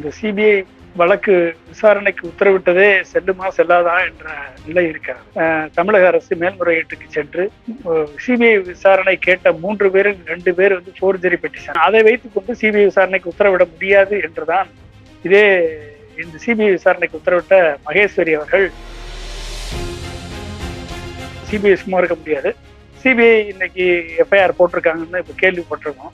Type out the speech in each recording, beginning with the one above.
இந்த சிபிஐ வழக்கு விசாரணைக்கு உத்தரவிட்டதே செல்லுமா செல்லாதா என்ற நிலை இருக்கிறது. அஹ், தமிழக அரசு மேல்முறையீட்டுக்கு சென்று சிபிஐ விசாரணை கேட்ட மூன்று பேரில் ரெண்டு பேர் வந்து போர்ஜரி பெட்டிஷன் அதை வைத்துக் கொண்டு சிபிஐ விசாரணைக்கு உத்தரவிட முடியாது என்றுதான் இதே இந்த சிபிஐ விசாரணைக்கு உத்தரவிட்ட மகேஸ்வரி அவர்கள் சிபிஐ சும்மா இருக்க முடியாது. சிபிஐ இன்னைக்கு எஃப்ஐஆர் போட்டிருக்காங்கன்னு இப்போ கேள்விப்பட்டிருக்கோம்.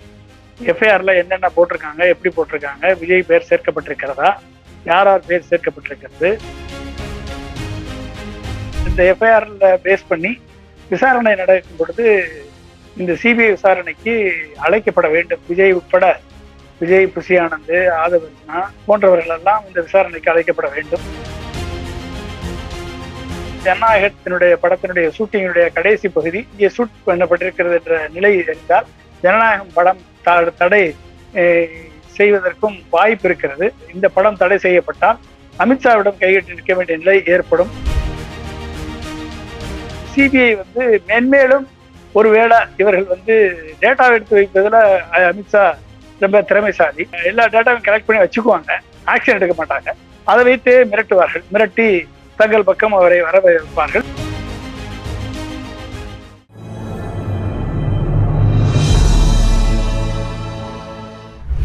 எஃப்ஐஆர்ல என்னென்ன போட்டிருக்காங்க எப்படி போட்டிருக்காங்க விஜய் பேர் சேர்க்கப்பட்டிருக்கிறதா யார் யார் பேர் சேர்க்கப்பட்டிருக்கிறது இந்த எஃப்ஐஆர்ல பேஸ் பண்ணி விசாரணை நடக்கும் பொழுது இந்த சிபிஐ விசாரணைக்கு அழைக்கப்பட வேண்டும். விஜய் உட்பட விஜய் புசி ஆனந்த் ஆதவர்ஜனா போன்றவர்கள் எல்லாம் இந்த விசாரணைக்கு அழைக்கப்பட வேண்டும். ஜனநாயகத்தினுடைய படத்தினுடைய ஷூட்டிங்கினுடைய கடைசி பகுதி இங்கே ஷூட் பண்ணப்பட்டிருக்கிறது என்ற நிலை இருந்தால் ஜனநாயகம் படம் தடை செய்வதற்கும் வாய்ப்பு இருக்கிறது. இந்த படம் தடை செய்யப்பட்டால் அமித்ஷாவிடம் கைகட்டி நிற்க வேண்டிய நிலை ஏற்படும். சிபிஐ வந்து மென்மேலும் ஒருவேளை இவர்கள் வந்து டேட்டா எடுத்து வைப்பதில் அமித்ஷா ரொம்ப திறமைசாலி. எல்லா டேட்டாவும் கலெக்ட் பண்ணி வச்சுக்குவாங்க. ஆக்ஷன் எடுக்க மாட்டாங்க. அதை வைத்து மிரட்டுவார்கள். மிரட்டி தங்கள் பக்கம் அவரை வர வைப்பார்கள்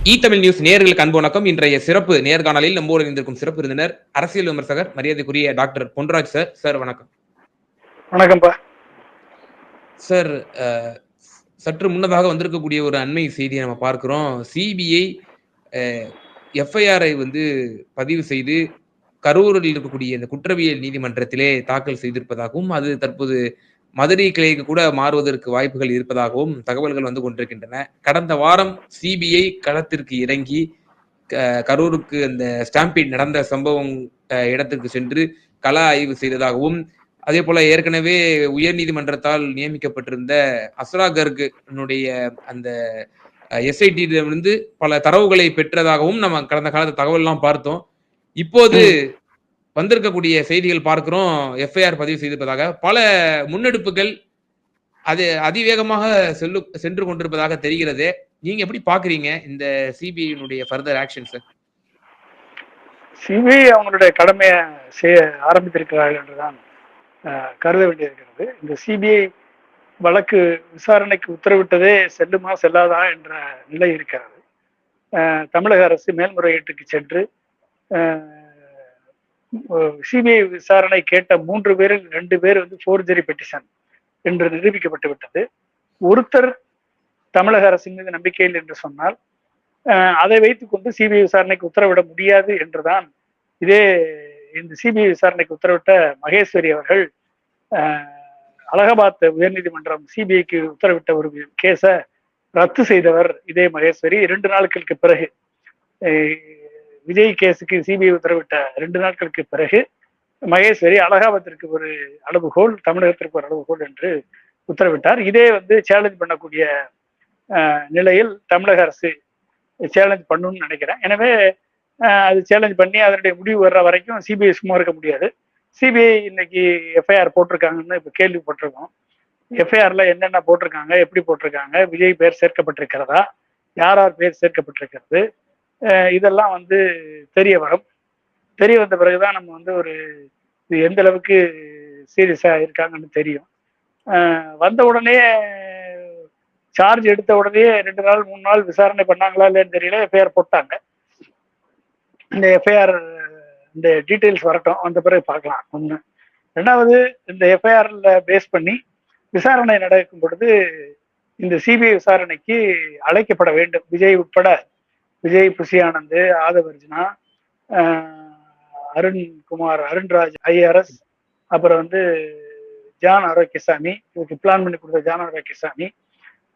இ தமிழ் நியூஸ் நேயர்களுக்கு அன்பு வணக்கம். இன்றைய சிறப்பு நேர்காணலில் நம்மோடு இணைந்திருக்கும் சிறப்பு விருந்தினர் அரசியல் விமர்சகர் மரியாதைக்குரிய டாக்டர் பொன்ராஜ் சார். சார் வணக்கம். வணக்கம்ப்பா. சார் சற்று முன்னதாக வந்திருக்கக்கூடிய ஒரு அண்மை செய்தியை நம்ம பார்க்கிறோம். சிபிஐ எஃப்ஐஆரை வந்து பதிவு செய்து கரூரில் இருக்கக்கூடிய இந்த குற்றவியல் நீதிமன்றத்திலே தாக்கல் செய்திருப்பதாகவும் அது தற்போது மதுரை கிளைக்கு கூட மாறுவதற்கு வாய்ப்புகள் இருப்பதாகவும் தகவல்கள் வந்து கொண்டிருக்கின்றன. கடந்த வாரம் சிபிஐ களத்திற்கு இறங்கி க- கரூருக்கு அந்த ஸ்டாம்பீட் நடந்த சம்பவம் இடத்திற்கு சென்று கள ஆய்வு செய்ததாகவும் அதே போல ஏற்கனவே உயர்நீதிமன்றத்தால் நியமிக்கப்பட்டிருந்த அஸ்ரா கர்குனுடைய அந்த எஸ்ஐடியிடமிருந்து பல தரவுகளை பெற்றதாகவும் நம்ம கடந்த காலத்து தகவல்லாம் பார்த்தோம். இப்போது வந்திருக்கக்கூடிய செய்திகள் பார்க்கிறோம். எஃப்ஐஆர் பதிவு செய்திருப்பதாக. பல முன்னெடுப்புகள் அது அதிவேகமாக செல்லு சென்று கொண்டிருப்பதாக தெரிகிறது. நீங்க எப்படி பாக்குறீங்க இந்த சிபிஐனுடைய ஃபர்தர் ஆக்ஷன்ஸ் சிபிஐ அவங்களுடைய கடமையை செய்ய ஆரம்பித்திருக்கிறார்கள் என்றுதான் கருத வேண்டியிருக்கிறது. இந்த சிபிஐ வழக்கு விசாரணைக்கு உத்தரவிட்டதே செல்லுமா செல்லாதா என்ற நிலை இருக்கிறது. தமிழக அரசு மேல்முறையீட்டுக்கு சென்று சிபிஐ விசாரணை கேட்ட மூன்று பேரில் ரெண்டு பேர் வந்து ஃபோர்ஜரி பெட்டிஷன் என்று நிரூபிக்கப்பட்டு விட்டது. ஒருத்தர் தமிழக அரசின் மீது நம்பிக்கையில் என்று சொன்னால் அதை வைத்துக்கொண்டு சிபிஐ விசாரணைக்கு உத்தரவிட முடியாது என்றுதான் இதே இந்த சிபிஐ விசாரணைக்கு உத்தரவிட்ட மகேஸ்வரி அவர்கள் அலகாபாத் உயர்நீதிமன்றம் சிபிஐக்கு உத்தரவிட்ட ஒரு கேஸை ரத்து செய்தவர் இதே மகேஸ்வரி. இரண்டு நாட்களுக்கு பிறகு விஜய் கேஸுக்கு சிபிஐ உத்தரவிட்ட ரெண்டு நாட்களுக்கு பிறகு மகேஸ்வரி அலகாபாத்திற்கு ஒரு அளவுகோல் தமிழகத்திற்கு ஒரு அளவுகோல் என்று உத்தரவிட்டார். இதே வந்து சேலஞ்ச் பண்ணக்கூடிய நிலையில் தமிழக அரசு சேலஞ்ச் பண்ணணும்னு நினைக்கிறேன். எனவே அது சேலஞ்ச் பண்ணி அதனுடைய முடிவு வர்ற வரைக்கும் சிபிஐ சும்மா இருக்க முடியாது. சிபிஐ இன்னைக்கு எஃப்ஐஆர் போட்டிருக்காங்கன்னு இப்போ கேள்விப்பட்டிருக்கோம். எஃப்ஐஆர்ல என்னென்ன போட்டிருக்காங்க எப்படி போட்டிருக்காங்க விஜய் பேர் சேர்க்கப்பட்டிருக்கிறதா யார் யார் பேர் சேர்க்கப்பட்டிருக்கிறது இதெல்லாம் வந்து தெரிய வரும். தெரிய வந்த பிறகுதான் நம்ம வந்து ஒரு இது எந்த அளவுக்கு சீரியஸா இருக்காங்கன்னு தெரியும். வந்த உடனே சார்ஜ் எடுத்த உடனே ரெண்டு நாள் மூணு நாள் விசாரணை பண்ணாங்களா இல்லைன்னு தெரியல எஃப்ஐஆர் போட்டாங்க. இந்த எஃப்ஐஆர் இந்த டீட்டெயில்ஸ் வரட்டும். வந்த பிறகு பார்க்கலாம். ஒன்று ரெண்டாவது இந்த எஃப்ஐஆர்ல பேஸ் பண்ணி விசாரணை நடக்கும் பொழுது இந்த சிபிஐ விசாரணைக்கு அழைக்கப்பட வேண்டும். விஜய் உட்பட விஜய் புசி ஆதவர்ஜினா அருண்குமார் அருண்ராஜ் ஐஆர்எஸ் அப்புறம் வந்து ஜான் ஆரோக்கியசாமி இதுக்கு பிளான் பண்ணி கொடுத்த ஜான் ஆரோக்கியசாமி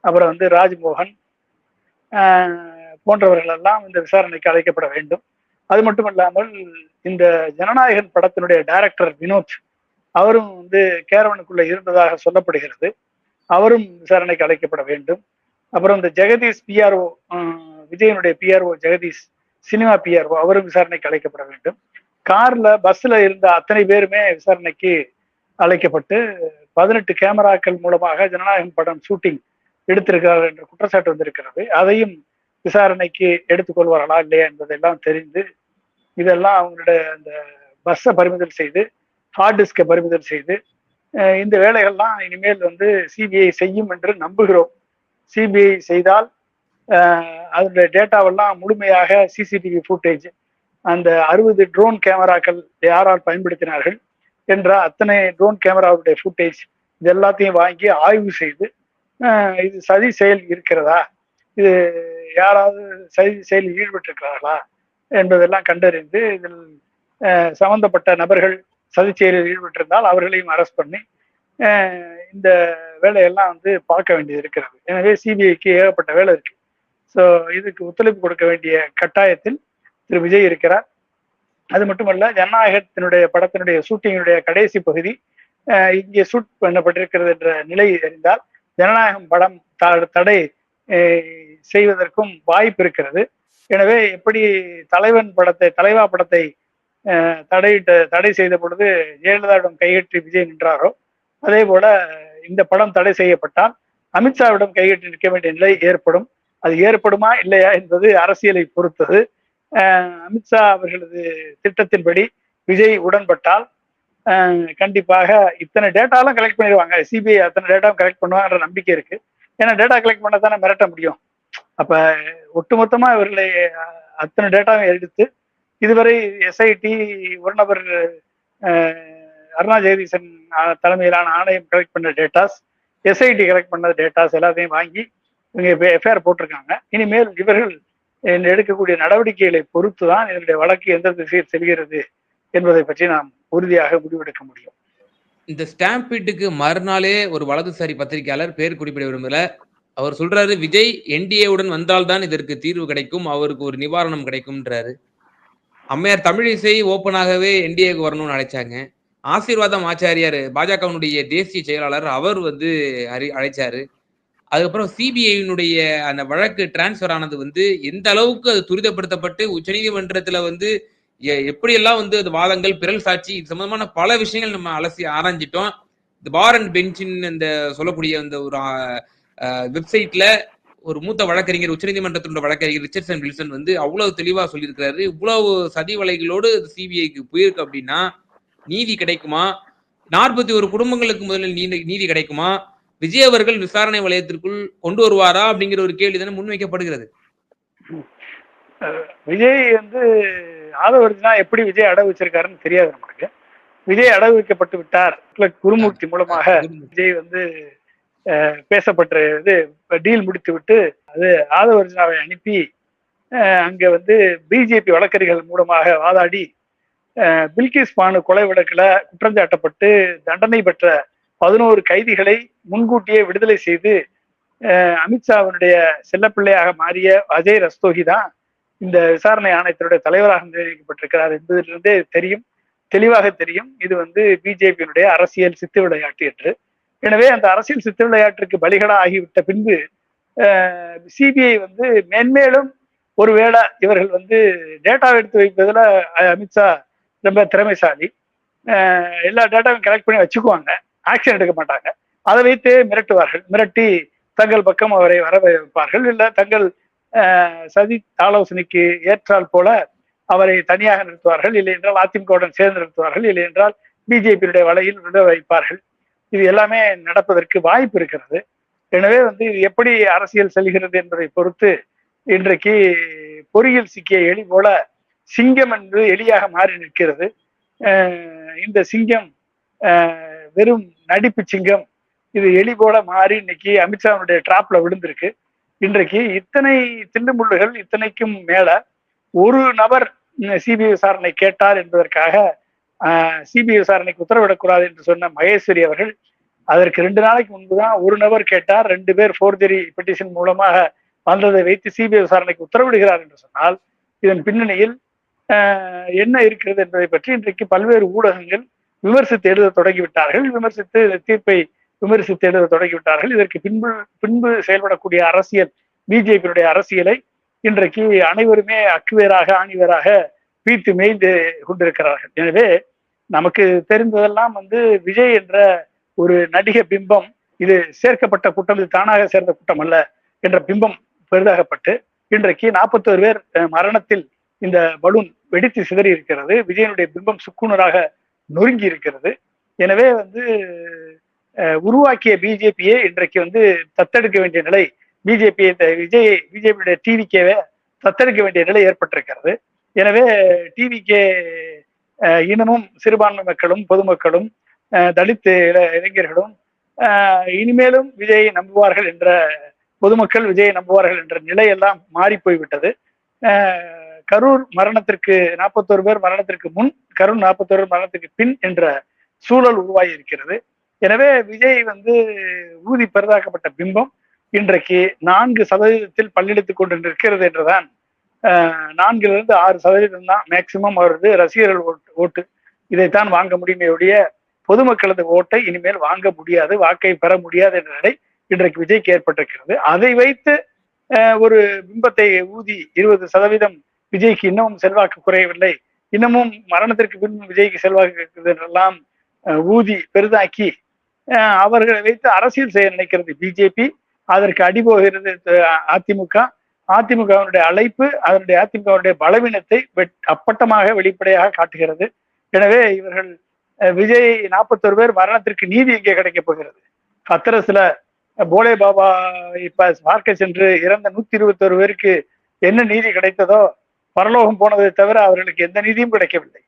அப்புறம் வந்து ராஜ்மோகன் போன்றவர்களெல்லாம் போன்றவர்கள் எல்லாம் இந்த விசாரணைக்கு அழைக்கப்பட வேண்டும். அது மட்டும் இல்லாமல் இந்த ஜனநாயகன் படத்தினுடைய டைரக்டர் வினோத் அவரும் வந்து கேரவனுக்குள்ள இருந்ததாக சொல்லப்படுகிறது. அவரும் விசாரணைக்கு அழைக்கப்பட வேண்டும். அப்புறம் இந்த ஜெகதீஷ் பிஆர்ஓ விஜயனுடைய பிஆர்ஓ ஜெகதீஷ் சினிமா பிஆர்ஓ அவரும் விசாரணைக்கு அழைக்கப்பட வேண்டும். கார்ல பஸ்ல இருந்த அத்தனை பேருமே விசாரணைக்கு அழைக்கப்பட்டு பதினெட்டு கேமராக்கள் மூலமாக ஜனநாயகம் படம் ஷூட்டிங் எடுத்திருக்கிறார்கள் என்ற குற்றச்சாட்டு வந்திருக்கிறது. அதையும் விசாரணைக்கு எடுத்துக்கொள்வார்களா இல்லையா என்பதெல்லாம் தெரிந்து இதெல்லாம் அவங்களுடைய அந்த பஸ்ஸை பறிமுதல் செய்து ஹார்ட் டிஸ்கை பறிமுதல் செய்து இந்த வேலைகள்லாம் இனிமேல் வந்து சிபிஐ செய்யும் என்று நம்புகிறோம். சிபிஐ செய்தால் அதனுடைய டேட்டாவெல்லாம் முழுமையாக சிசிடிவி ஃபுட்டேஜ் அந்த அறுபது ட்ரோன் கேமராக்கள் யாரால் பயன்படுத்தினார்கள் என்ற அத்தனை ட்ரோன் கேமராவுடைய ஃபுட்டேஜ் இது எல்லாத்தையும் வாங்கி ஆய்வு செய்து இது சதி செயல் இருக்கிறதா? இது யாராவது சதி செயலில் ஈடுபட்டிருக்கிறார்களா என்பதெல்லாம் கண்டறிந்து இதில் சம்பந்தப்பட்ட நபர்கள் சதி செயலில் ஈடுபட்டிருந்தால் அவர்களையும் அரெஸ்ட் பண்ணி இந்த வேலையெல்லாம் வந்து பார்க்க வேண்டியது இருக்கிறது. எனவே சிபிஐக்கு ஏகப்பட்ட வேலை இருக்கு. ஸோ இதுக்கு ஒத்துழைப்பு கொடுக்க வேண்டிய கட்டாயத்தில் திரு விஜய் இருக்கிறார். அது மட்டுமல்ல ஜனநாயகத்தினுடைய படத்தினுடைய ஷூட்டிங்கினுடைய கடைசி பகுதி இங்கே ஷூட் பண்ணப்பட்டிருக்கிறது என்ற நிலை அறிந்தால் ஜனநாயகம் படம் த- தடை செய்வதற்கும் வாய்ப்பு இருக்கிறது. எனவே எப்படி தலைவன் படத்தை தலைவா படத்தை தடையிட்ட தடை செய்த பொழுது ஜெயலலிதாவிடம் கையெட்டி விஜய் நின்றாரோ அதே போல இந்த படம் தடை செய்யப்பட்டால் அமித்ஷாவிடம் கையெட்டி நிற்க வேண்டிய நிலை ஏற்படும். அது ஏற்படுமா இல்லையா என்பது அரசியலை பொறுத்தது. அமித்ஷா அவர்களது திட்டத்தின்படி விஜய் உடன்பட்டால் கண்டிப்பாக இத்தனை டேட்டாலாம் கலெக்ட் பண்ணிடுவாங்க. சிபிஐ அத்தனை டேட்டாவும் கலெக்ட் பண்ணுவாங்கன்ற நம்பிக்கை இருக்கு. ஏன்னா டேட்டா கலெக்ட் பண்ண தானே மிரட்ட முடியும். அப்ப ஒட்டுமொத்தமா இவர்களை அத்தனை டேட்டாவும் எடுத்து இதுவரை எஸ்ஐடி ஒரு நபர் அருணா ஜெகதீசன் தலைமையிலான ஆணையம் கலெக்ட் பண்ண டேட்டாஸ் எஸ்ஐடி கலெக்ட் பண்ண டேட்டாஸ் எல்லாத்தையும் வாங்கி இவங்க எஃப்ஐஆர் போட்டிருக்காங்க. இனிமேல் இவர்கள் எடுக்கக்கூடிய நடவடிக்கைகளை பொறுத்து தான் இதனுடைய வழக்கு எந்த திசையில் செல்கிறது என்பதை பற்றி நாம் உறுதியாக முடிவெடுக்க முடியும். இந்த ஸ்டாம்பீட்டுக்கு மறுநாளே ஒரு வலதுசாரி பத்திரிகையாளர் பேர் குறிப்பிட விரும்பல. அவர் சொல்றாரு விஜய் என்டிஏவுடன் வந்தால்தான் இதற்கு தீர்வு கிடைக்கும் அவருக்கு ஒரு நிவாரணம் கிடைக்கும்ன்றாரு. அம்மையார் தமிழிசை ஓப்பனாகவே என்டிஏக்கு வரணும்னு அழைச்சாங்க. ஆசீர்வாதம் ஆச்சாரியார் பாஜகவினுடைய தேசிய செயலாளர் அவர் வந்து அறி அழைச்சாரு. அதுக்கப்புறம் சிபிஐனுடைய அந்த வழக்கு டிரான்ஸ்ஃபர் ஆனது வந்து எந்த அளவுக்கு அது துரிதப்படுத்தப்பட்டு உச்சநீதிமன்றத்துல வந்து எ- எப்படியெல்லாம் வந்து அது வாதங்கள் பிறல் சாட்சி இது சம்பந்தமான பல விஷயங்கள் நம்ம அலசி ஆராய்ஞ்சிட்டோம். இந்த பார் அண்ட் பெஞ்சின் இந்த சொல்லக்கூடிய அந்த ஒரு வெப்சைட்ல ஒரு மூத்த வழக்கறிஞர் உச்சநீதிமன்றத்தினுடைய வழக்கறிஞர் ரிச்சர்சன் வில்சன் வந்து அவ்வளவு தெளிவா சொல்லியிருக்கிறாரு. இவ்வளவு சதி வலைகளோடு சிபிஐக்கு போயிருக்கு அப்படின்னா நீதி கிடைக்குமா? நாற்பத்தி ஒரு குடும்பங்களுக்கு முதலில் நீதி நீதி கிடைக்குமா? விஜய் அவர்கள் விசாரணை வலயத்திற்குள் கொண்டு வருவாரா அப்படிங்கிற ஒரு கேள்வி தானே முன்வைக்கப்படுகிறது. விஜய் வந்து ஆதவர்ஜனா எப்படி விஜய் அடகு வச்சிருக்காருன்னு தெரியாது நமக்கு. விஜய் அடகு வைக்கப்பட்டு விட்டார். குருமூர்த்தி மூலமாக விஜய் வந்து பேசப்பட்ட இது டீல் முடித்து விட்டு அது ஆதவர்ஜனாவை அனுப்பி அங்க வந்து பிஜேபி வழக்கறிஞர்கள் மூலமாக வாதாடி பில்கிஸ் பானு கொலை வழக்குல குற்றம் சாட்டப்பட்டு தண்டனை பெற்ற பதினோரு கைதிகளை முன்கூட்டியே விடுதலை செய்து அமித்ஷாவினுடைய செல்லப்பிள்ளையாக மாறிய அஜய் ரஸ்தோகி தான் இந்த விசாரணை ஆணையத்தினுடைய தலைவராக நிர்ணயிக்கப்பட்டிருக்கிறார் என்பதிலிருந்தே தெரியும். தெளிவாக தெரியும். இது வந்து பிஜேபியினுடைய அரசியல் சித்து விளையாட்டு என்று. எனவே அந்த அரசியல் சித்து விளையாட்டிற்கு பலிகடா ஆகிவிட்ட பின்பு சிபிஐ வந்து மென்மேலும் ஒருவேளை இவர்கள் வந்து டேட்டா எடுத்து வைப்பதில் அமித்ஷா ரொம்ப திறமைசாலி. எல்லா டேட்டாவும் கலெக்ட் பண்ணி வச்சுக்குவாங்க. ஆக்ஷன் எடுக்க மாட்டாங்க. அதை வைத்து மிரட்டுவார்கள். மிரட்டி தங்கள் பக்கம் அவரை வர வைப்பார்கள் இல்லை தங்கள் சதி ஆலோசனைக்கு ஏற்றால் போல அவரை தனியாக நிறுத்துவார்கள். இல்லை என்றால் அதிமுகவுடன் சேர்ந்து நிறுத்துவார்கள். இல்லை என்றால் பிஜேபியுடைய வலையில் விட வைப்பார்கள். இது எல்லாமே நடப்பதற்கு வாய்ப்பு இருக்கிறது. எனவே வந்து இது எப்படி அரசியல் செல்கிறது என்பதை பொறுத்து இன்றைக்கு பொறியில் சிக்கிய எலி போல சிங்கம் என்று எலியாக மாறி நிற்கிறது. இந்த சிங்கம் வெறும் நடிப்பு சிங்கம். இது எலி போல மாறி இன்னைக்கு அமித்ஷாவுடைய டிராப்ல விழுந்திருக்கு. இன்றைக்கு இத்தனை திண்டுமுள்ளுகள் இத்தனைக்கும் மேல ஒரு நபர் சிபிஐ விசாரணை கேட்டார் என்பதற்காக சிபிஐ விசாரணைக்கு உத்தரவிடக்கூடாது என்று சொன்ன மகேஸ்வரி அவர்கள் அதற்கு ரெண்டு நாளைக்கு முன்புதான் ஒரு நபர் கேட்டார். ரெண்டு பேர் ஃபோர்ஜரி பெட்டிஷன் மூலமாக வந்ததை வைத்து சிபிஐ விசாரணைக்கு உத்தரவிடுகிறார் என்று சொன்னால் இதன் பின்னணியில் என்ன இருக்கிறது என்பதை பற்றி இன்றைக்கு பல்வேறு ஊடகங்கள் விமர்சித்து எழுத தொடங்கிவிட்டார்கள். விமர்சித்து தீர்ப்பை விமர்சித்து எழுத தொடங்கிவிட்டார்கள். இதற்கு பின்பு பின்பு செயல்படக்கூடிய அரசியல் பிஜேபியினுடைய அரசியலை இன்றைக்கு அனைவருமே அக்குவேராக ஆணிவேராக பீத்து மேய்ந்து கொண்டிருக்கிறார்கள். எனவே நமக்கு தெரிந்ததெல்லாம் வந்து விஜய் என்ற ஒரு நடிக பிம்பம் இது சேர்க்கப்பட்ட கூட்டம் இது தானாக சேர்ந்த கூட்டம் அல்ல என்ற பிம்பம் பெரிதாகப்பட்டு இன்றைக்கு நாற்பத்தோரு பேர் மரணத்தில் இந்த பலூன் வெடித்து சிதறி இருக்கிறது விஜயனுடைய பிம்பம் சுக்குனராக நொறுங்கி இருக்கிறது. எனவே வந்து உருவாக்கிய பிஜேபியே இன்றைக்கு வந்து தத்தெடுக்க வேண்டிய நிலை பிஜேபி விஜய் பிஜேபியுடைய டிவிகேவை தத்தெடுக்க வேண்டிய நிலை ஏற்பட்டிருக்கிறது. எனவே டிவிகே இனமும் சிறுபான்மை மக்களும் பொதுமக்களும் தலித்து தலித் இள- இளைஞர்களும் இனிமேலும் விஜயை நம்புவார்கள் என்ற பொதுமக்கள் விஜயை நம்புவார்கள் என்ற நிலையெல்லாம் மாறி போய்விட்டது கரூர் மரணத்திற்கு நாற்பத்தோரு பேர் மரணத்திற்கு முன் கரூர் நாற்பத்தோரு மரணத்திற்கு பின் என்ற சூழல் உருவாகி இருக்கிறது எனவே விஜய் வந்து ஊதி பெரிதாக்கப்பட்ட பிம்பம். இன்றைக்கு நான்கு சதவீதத்தில் பல்லெடுத்துக் கொண்டு நிற்கிறது என்றுதான் நான்கிலிருந்து ஆறு சதவீதம் தான் மேக்சிமம் அவரது ரசிகர்கள் ஓட்டு ஓட்டு. இதைத்தான் வாங்க முடியுமே ஒழிய பொதுமக்களது ஓட்டை இனிமேல் வாங்க முடியாது வாக்கை பெற முடியாது என்ற நிலை இன்றைக்கு விஜய்க்கு ஏற்பட்டிருக்கிறது. அதை வைத்து ஒரு பிம்பத்தை ஊதி இருபது சதவீதம் விஜய்க்கு இன்னமும் செல்வாக்கு குறையவில்லை. இன்னமும் மரணத்திற்கு பின் விஜய்க்கு செல்வாக்கு இருக்குது என்றெல்லாம் அஹ், ஊதி பெரிதாக்கி அவர்களை வைத்து அரசியல் செய்ய நினைக்கிறது பிஜேபி. அதற்கு அடிபோகிறது அதிமுக. அதிமுகவினுடைய அழைப்பு அதனுடைய அதிமுகவினுடைய பலவீனத்தை வெட்- அப்பட்டமாக வெளிப்படையாக காட்டுகிறது. எனவே இவர்கள் விஜய் நாற்பத்தொரு பேர் மரணத்திற்கு நீதி எங்கே கிடைக்கப் போகிறது? ஹத்ரஸ்ல போலே பாபா இப்ப பார்க்க சென்று இறந்த நூத்தி இருபத்தொரு பேருக்கு என்ன நீதி கிடைத்ததோ பரலோகம் போனதை தவிர அவர்களுக்கு எந்த நிதியும் கிடைக்கவில்லை.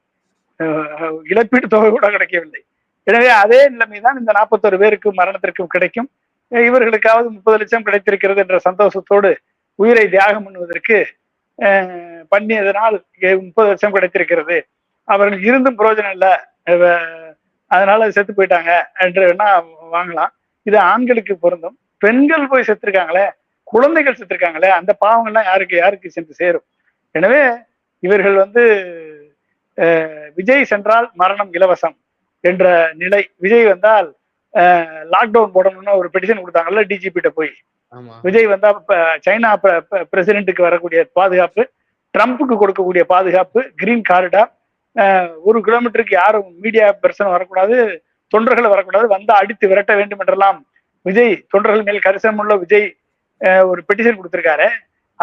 இழப்பீட்டு தொகை கூட கிடைக்கவில்லை. எனவே அதே நிலைமைதான் இந்த நாற்பத்தொரு பேருக்கு மரணத்திற்கும் கிடைக்கும். இவர்களுக்காவது முப்பது லட்சம் கிடைத்திருக்கிறது என்ற சந்தோஷத்தோடு உயிரை தியாகம் பண்ணுவதற்கு பண்ணியதனால் முப்பது லட்சம் கிடைத்திருக்கிறது. அவர்கள் இருந்தும் பிரயோஜனம் இல்லை. அதனால செத்து போயிட்டாங்க என்று வேணா வாங்கலாம். இது ஆண்களுக்கு பொருந்தும். பெண்கள் போய் செத்துருக்காங்களே குழந்தைகள் செத்துருக்காங்களே அந்த பாவங்கள்லாம் யாருக்கு யாருக்கு சென்று சேரும்? எனவே இவர்கள் வந்து விஜய் சென்றால் மரணம் இலவசம் என்ற நிலை. விஜய் வந்தால் லாக்டவுன் போடணும்னு ஒரு பெட்டிஷன் கொடுத்தாங்கல்ல டிஜிபிட்ட போய். விஜய் வந்தா சைனா பிரசிடென்ட்டுக்கு வரக்கூடிய பாதுகாப்பு ட்ரம்ப்புக்கு கொடுக்கக்கூடிய பாதுகாப்பு கிரீன் காரிடார் ஒரு கிலோமீட்டருக்கு யாரும் மீடியா பர்சன் வரக்கூடாது தொண்டர்கள் வரக்கூடாது வந்தா அடித்து விரட்ட வேண்டும் என்றெல்லாம் விஜய் தொண்டர்கள் மேல் கரிசனம் உள்ள விஜய் ஒரு பெட்டிஷன் கொடுத்திருக்காரு.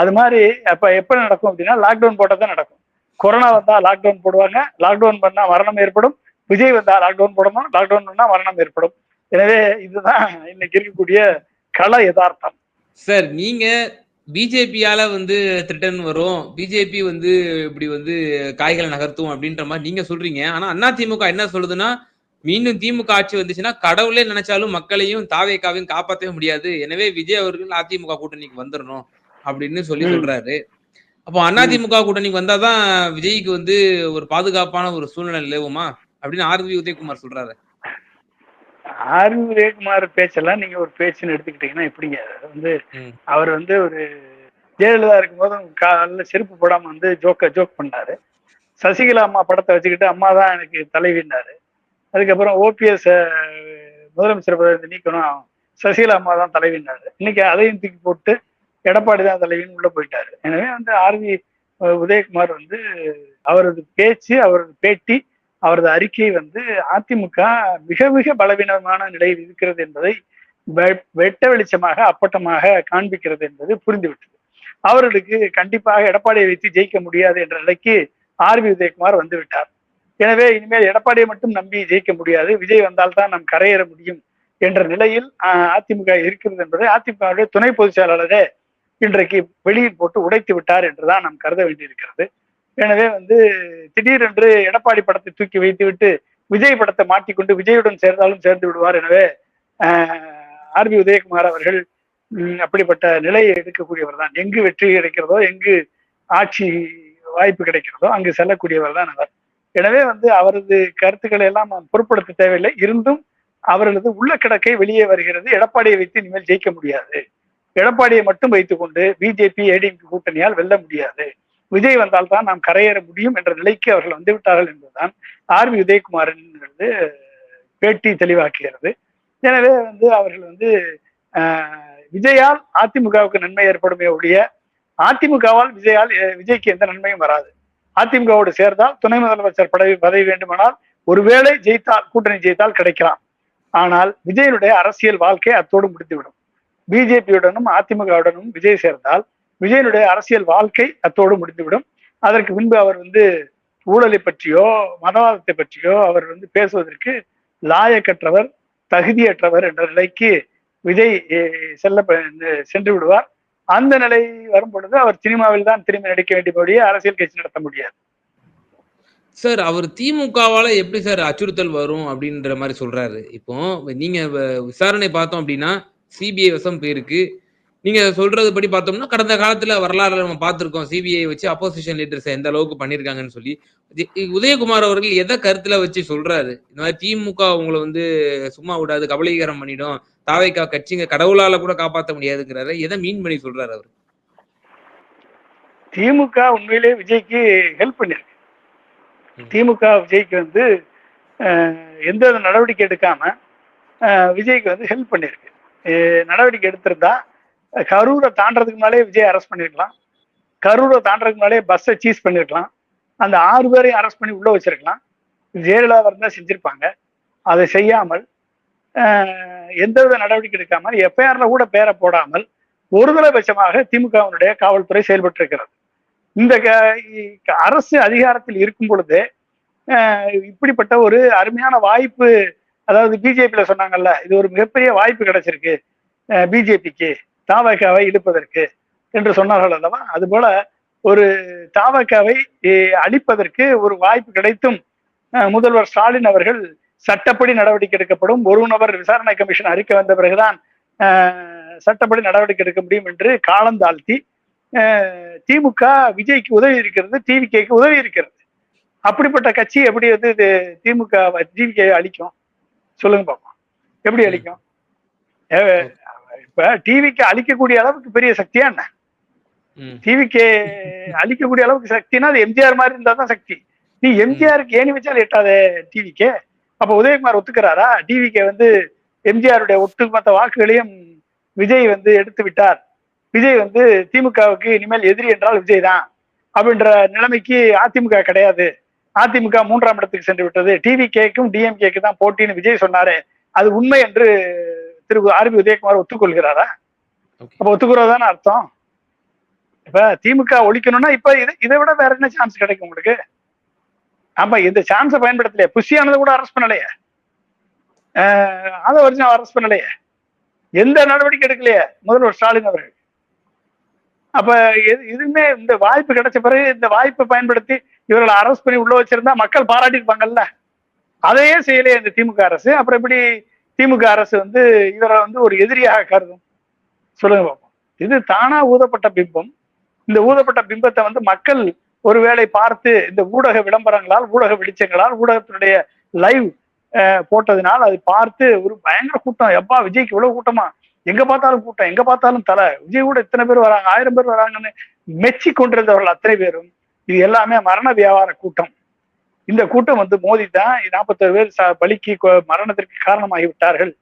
அது மாதிரி அப்ப எப்ப நடக்கும் அப்படின்னா லாக்டவுன் போட்டால் தான் நடக்கும். கொரோனா வந்தா லாக்டவுன் போடுவாங்க. லாக்டவுன் பண்ணா மரணம் ஏற்படும். விஜய் வந்தா லாக்டவுன் போடணும். லாக்டவுன் பண்ணா மரணம் ஏற்படும். எனவே இதுதான் இன்னைக்கு இருக்கக்கூடிய கள யதார்த்தம். சார் நீங்க பிஜேபியால வந்து த்ரிட்டன் வரும். பிஜேபி வந்து இப்படி வந்து காய்களை நகர்த்தும் அப்படின்ற மாதிரி நீங்க சொல்றீங்க. ஆனா அண்ணா திமுக என்ன சொல்லுதுன்னா மீண்டும் திமுக ஆட்சி வந்துச்சுன்னா கடவுளே நினைச்சாலும் மக்களையும் தாவேக்காவையும் காப்பாற்றவே முடியாது. எனவே விஜய் அவர்கள் அதிமுக கூட்டணிக்கு வந்துடணும் அப்படின்னு சொல்லி. சொல்றாரு. அப்போ அதிமுக கூட்டணிக்கு வந்தாதான் விஜய்க்கு வந்து ஒரு பாதுகாப்பான ஒரு சூழ்நிலை நிலவுமா? அப்படின்னு ஆர்வி உதயகுமார் சொல்றாரு. ஆர் விஜயகுமார் பேச்செல்லாம் நீங்க ஒரு பேச்சுன்னு எடுத்துக்கிட்டீங்கன்னா எப்படிங்க? வந்து. அவர் வந்து ஒரு ஜெயலலிதா இருக்கும்போது காலைல செருப்பு போடாம வந்து ஜோக்க ஜோக் பண்ணாரு. சசிகலா அம்மா படத்தை வச்சுக்கிட்டு அம்மா தான் எனக்கு தலைவின்னாரு அதுக்கப்புறம் ஓபிஎஸ் முதலமைச்சர் பதவி நீக்கணும். சசிகலா அம்மா தான் தலைவின்னாரு இன்னைக்கு அதையும் தூக்கி போட்டு எடப்பாடி தான் தலைவின்னு உள்ள போயிட்டாரு. எனவே வந்து ஆர்வி உதயகுமார் வந்து அவரது பேச்சு அவரது பேட்டி அவரது அறிக்கை வந்து அதிமுக மிக மிக பலவீனமான நிலையில் இருக்கிறது என்பதை வெட்ட வெளிச்சமாக அப்பட்டமாக காண்பிக்கிறது என்பது புரிந்துவிட்டது. அவர்களுக்கு கண்டிப்பாக எடப்பாடியை வைத்து ஜெயிக்க முடியாது என்ற நிலைக்கு ஆர்வி உதயகுமார் வந்துவிட்டார். எனவே இனிமேல் எடப்பாடியை மட்டும் நம்பி ஜெயிக்க முடியாது. விஜய் வந்தால்தான் நாம் கரையேற முடியும் என்ற நிலையில் அதிமுக இருக்கிறது என்பதை அதிமுகவுடைய துணை பொதுச் செயலாளரே இன்றைக்கு வெளியில் போட்டு உடைத்து விட்டார் என்றுதான் நாம் கருத வேண்டியிருக்கிறது. எனவே வந்து திடீரென்று எடப்பாடி படத்தை தூக்கி வைத்துவிட்டு விஜய் படத்தை மாட்டிக்கொண்டு விஜயுடன் சேர்ந்தாலும் சேர்ந்து விடுவார். எனவே ஆர் பி உதயகுமார் அவர்கள் அப்படிப்பட்ட நிலையை எடுக்கக்கூடியவர் தான் எங்கு வெற்றி கிடைக்கிறதோ எங்கு ஆட்சி வாய்ப்பு கிடைக்கிறதோ அங்கு செல்லக்கூடியவர் தான் அவர். எனவே வந்து அவரது கருத்துக்களை எல்லாம் பொருட்படுத்த தேவையில்லை. இருந்தும் அவர்களது உள்ள கிடக்கை வெளியே வருகிறது. எடப்பாடியை வைத்து இனிமேல் ஜெயிக்க முடியாது. எடப்பாடியை மட்டும் வைத்துக்கொண்டு பிஜேபி ஏடிஎம்கே கூட்டணியால் வெல்ல முடியாது. விஜய் வந்தால் தான் நாம் கரையேற முடியும் என்ற நிலைக்கு அவர்கள் வந்து விட்டார்கள் என்பதுதான் ஆர் வி உதயகுமாரின் வந்து பேட்டி தெளிவாக்குகிறது. எனவே வந்து அவர்கள் வந்து ஆஹ், விஜயால் அதிமுகவுக்கு நன்மை ஏற்படுமே ஒழிய அதிமுகவால் விஜயால் விஜய்க்கு எந்த நன்மையும் வராது. அதிமுகவோடு சேர்ந்தால் துணை முதலமைச்சர் பதவி பதவி வேண்டுமானால் ஒருவேளை ஜெயித்தால் கூட்டணி ஜெயித்தால் கிடைக்கலாம். ஆனால் விஜயனுடைய அரசியல் வாழ்க்கை அத்தோடு முடித்துவிடும் பிஜேபியுடனும் அதிமுகவுடனும் விஜய் சேர்ந்தால் விஜயனுடைய அரசியல் வாழ்க்கை அத்தோடு முடிந்துவிடும். அதற்கு முன்பு அவர் வந்து ஊழலை பற்றியோ மதவாதத்தை பற்றியோ அவர் வந்து பேசுவதற்கு லாயக்கற்றவர் தகுதியற்றவர் என்ற நிலைக்கு விஜய் செல்ல சென்று விடுவார். அந்த நிலை வரும் பொழுது அவர் சினிமாவில் தான் திரும்பி நடிக்க வேண்டியபடியே அரசியல் கட்சி நடத்த முடியாது. சார் அவர் திமுகவால எப்படி சார் அச்சுறுத்தல் வரும் அப்படின்ற மாதிரி சொல்றாரு. இப்போ நீங்க வ- விசாரணை பார்த்தோம் அப்படின்னா சிபிஐ வசம் போயிருக்கு. நீங்க சொல்றது படி பார்த்தோம்னா கடந்த காலத்துல வரலாறு நம்ம பார்த்திருக்கோம். சிபிஐ வச்சு அப்போசிஷன் லீடர்ஸ் எந்த அளவுக்கு பண்ணிருக்காங்கன்னு சொல்லி. உதயகுமார் அவர்கள் எதை கருத்துல வச்சு சொல்றாரு? இந்த மாதிரி திமுக உங்களை வந்து சும்மா விடாது கபலீகரம் பண்ணிடும். தாவைக்கா கட்சிங்க கடவுளால கூட காப்பாற்ற முடியாதுங்கிறாரு. எதை மீன் பண்ணி சொல்றாரு அவர்? திமுக உண்மையிலே விஜய்க்கு ஹெல்ப் பண்ணிருக்கு. திமுக விஜய்க்கு வந்து எந்த நடவடிக்கை எடுக்காம விஜய்க்கு வந்து ஹெல்ப் பண்ணிருக்கு. நடவடிக்கை எடுத்திருந்தா கரூரை தாண்டதுக்கு முன்னாலே விஜய் அரெஸ்ட் பண்ணிருக்கலாம். கரூரை தாண்டதுக்கு முன்னாலே பஸ்ஸை சீஸ் பண்ணிருக்கலாம். அந்த ஆறு பேரையும் அரெஸ்ட் பண்ணி உள்ள வச்சிருக்கலாம். ஜெயலலிதா இருந்தால் செஞ்சிருப்பாங்க. அதை செய்யாமல் எந்தவித நடவடிக்கை எடுக்காமல் எஃப்ஐஆர்ல கூட பேரை போடாமல் ஒருதலைபட்சமாக திமுகவினுடைய காவல்துறை செயல்பட்டு இருக்கிறது இந்த க- இ- அரசு அதிகாரத்தில் இருக்கும் பொழுது இப்படிப்பட்ட ஒரு அருமையான வாய்ப்பு அதாவது பிஜேபியில சொன்னாங்கல்ல இது ஒரு மிகப்பெரிய வாய்ப்பு கிடைச்சிருக்கு பிஜேபிக்கு தாவகாவை இழுப்பதற்கு என்று சொன்னார்கள் அல்லவா? அதுபோல ஒரு தாவகாவை அழிப்பதற்கு ஒரு வாய்ப்பு கிடைத்தும் முதல்வர் ஸ்டாலின் அவர்கள் சட்டப்படி நடவடிக்கை எடுக்கப்படும். ஒரு நபர் விசாரணை கமிஷன் அறிக்கை வந்த பிறகுதான் சட்டப்படி நடவடிக்கை எடுக்க முடியும் என்று காலம் தாழ்த்தி திமுக விஜய்க்கு உதவி இருக்கிறது டிவிகேக்கு உதவி இருக்கிறது. அப்படிப்பட்ட கட்சி எப்படி வந்து இது திமுக டிவிகே அழிக்கும்? சொல்லுங்க பாப்போம் எப்படி அழிக்கும்? இப்ப டிவிக்கு அழிக்கக்கூடிய அளவுக்கு பெரிய சக்தியா என்ன. டிவிக்கு அழிக்கக்கூடிய அளவுக்கு சக்தினா அது எம்ஜிஆர் மாதிரி இருந்தா தான் சக்தி. நீ எம்ஜிஆருக்கு ஏணி வச்சால் எட்டாதே டிவிக்கே அப்ப உதயகுமார் ஒத்துக்கிறாரா? டிவிக்கு வந்து எம்ஜிஆருடைய ஒட்டுமொத்த வாக்குகளையும் விஜய் வந்து எடுத்து விட்டார். விஜய் வந்து திமுகவுக்கு இனிமேல் எதிரி என்றால் விஜய் தான். அப்படின்ற நிலைமைக்கு அதிமுக கிடையாது. அதிமுக மூன்றாம் இடத்துக்கு சென்று விட்டது. டிவி கேக்கும் டிஎம்கேக்கு தான் போட்டின்னு விஜய் சொன்னாரு. அது உண்மை என்று திரு ஆர்பி உதயகுமார் ஒத்துக்கொள்கிறாரா. அப்ப ஒத்துக்கிறதான அர்த்தம்? இப்ப திமுக ஒழிக்கணும்னா இப்ப இதை இதை விட வேற என்ன சான்ஸ் கிடைக்கும் உங்களுக்கு? ஆமா இந்த சான்ஸை பயன்படுத்தலையே. புஷியானதை கூட அரெஸ்ட் பண்ணலையே. அதை வரைக்கும் அரெஸ்ட் பண்ணலையே. எந்த நடவடிக்கை எடுக்கலையே? முதல்வர் ஸ்டாலின் அவர்கள். அப்ப எது- இதுவுமே இந்த வாய்ப்பு கிடைச்ச பிறகு இந்த வாய்ப்பை பயன்படுத்தி இவர்களை அரெஸ்ட் பண்ணி உள்ள வச்சிருந்தா மக்கள் பாராட்டியிருப்பாங்கல்ல? அதையே செய்யலையே இந்த திமுக அரசு. அப்புறம் எப்படி திமுக அரசு வந்து இவரை வந்து ஒரு எதிரியாக கருதும்? சொல்லுங்க பாப்போம். இது தானா ஊதப்பட்ட பிம்பம். இந்த ஊதப்பட்ட பிம்பத்தை வந்து மக்கள் ஒருவேளை பார்த்து இந்த ஊடக விளம்பரங்களால் ஊடக வெளிச்சங்களால் ஊடகத்தினுடைய லைவ் போட்டதினால் அது பார்த்து ஒரு பயங்கர கூட்டம். எப்பா விஜய்க்கு இவ்வளவு கூட்டமா? எங்க பார்த்தாலும் கூட்டம் எங்க பார்த்தாலும் தலை. விஜய் கூட இத்தனை பேர் வராங்க ஆயிரம் பேர் வராங்கன்னு மெச்சி கொண்டிருந்தவர்கள் அத்தனை பேரும். இது எல்லாமே மரண வியாபார கூட்டம். இந்த கூட்டம் வந்து மோதி தான் நாற்பத்தொரு பேர் பலிக்கு மரணத்திற்கு காரணமாகி விட்டார்கள்.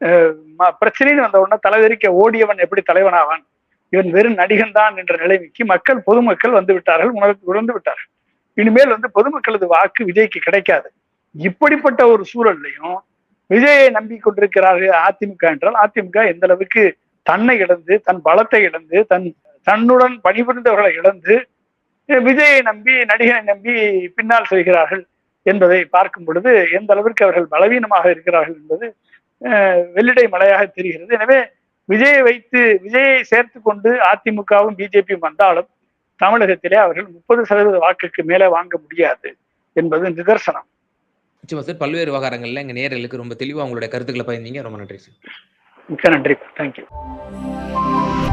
அஹ் ம- பிரச்சனைன்னு வந்த உடனே தலைவரிக்க ஓடியவன் எப்படி தலைவனாவான்? இவன் வெறும் நடிகன் தான் என்ற நிலைமைக்கு மக்கள் பொதுமக்கள் வந்து விட்டார்கள் உணர்ந்து உணர்ந்து விட்டார்கள். இனிமேல் வந்து பொதுமக்களது வாக்கு விஜய்க்கு கிடைக்காது. இப்படிப்பட்ட ஒரு சூழல்லையும் விஜயை நம்பி கொண்டிருக்கிறார்கள் அதிமுக என்றால் அதிமுக எந்த அளவுக்கு தன்னை இழந்து தன் பலத்தை இழந்து தன் தன்னுடன் பணிபுரிந்தவர்களை இழந்து விஜயை நம்பி நடிகனை நம்பி பின்னால் செல்கிறார்கள் என்பதை பார்க்கும் பொழுது எந்த அளவிற்கு அவர்கள் பலவீனமாக இருக்கிறார்கள் என்பது வெள்ளிடை மலையாக தெரிகிறது. எனவே விஜயை வைத்து விஜயை சேர்த்து கொண்டு அதிமுகவும் பிஜேபியும் வந்தாலும் தமிழகத்திலே அவர்கள் முப்பது சதவீத வாக்குக்கு மேலே வாங்க முடியாது என்பது நிதர்சனம். நிச்சயமா சார். பல்வேறு விவகாரங்கள்ல எங்கள் நேரலுக்கு ரொம்ப தெளிவாக உங்களுடைய கருத்துக்களை பகிர்ந்தீங்க. ரொம்ப நன்றி சார். மிக்க நன்றி. தேங்க்யூ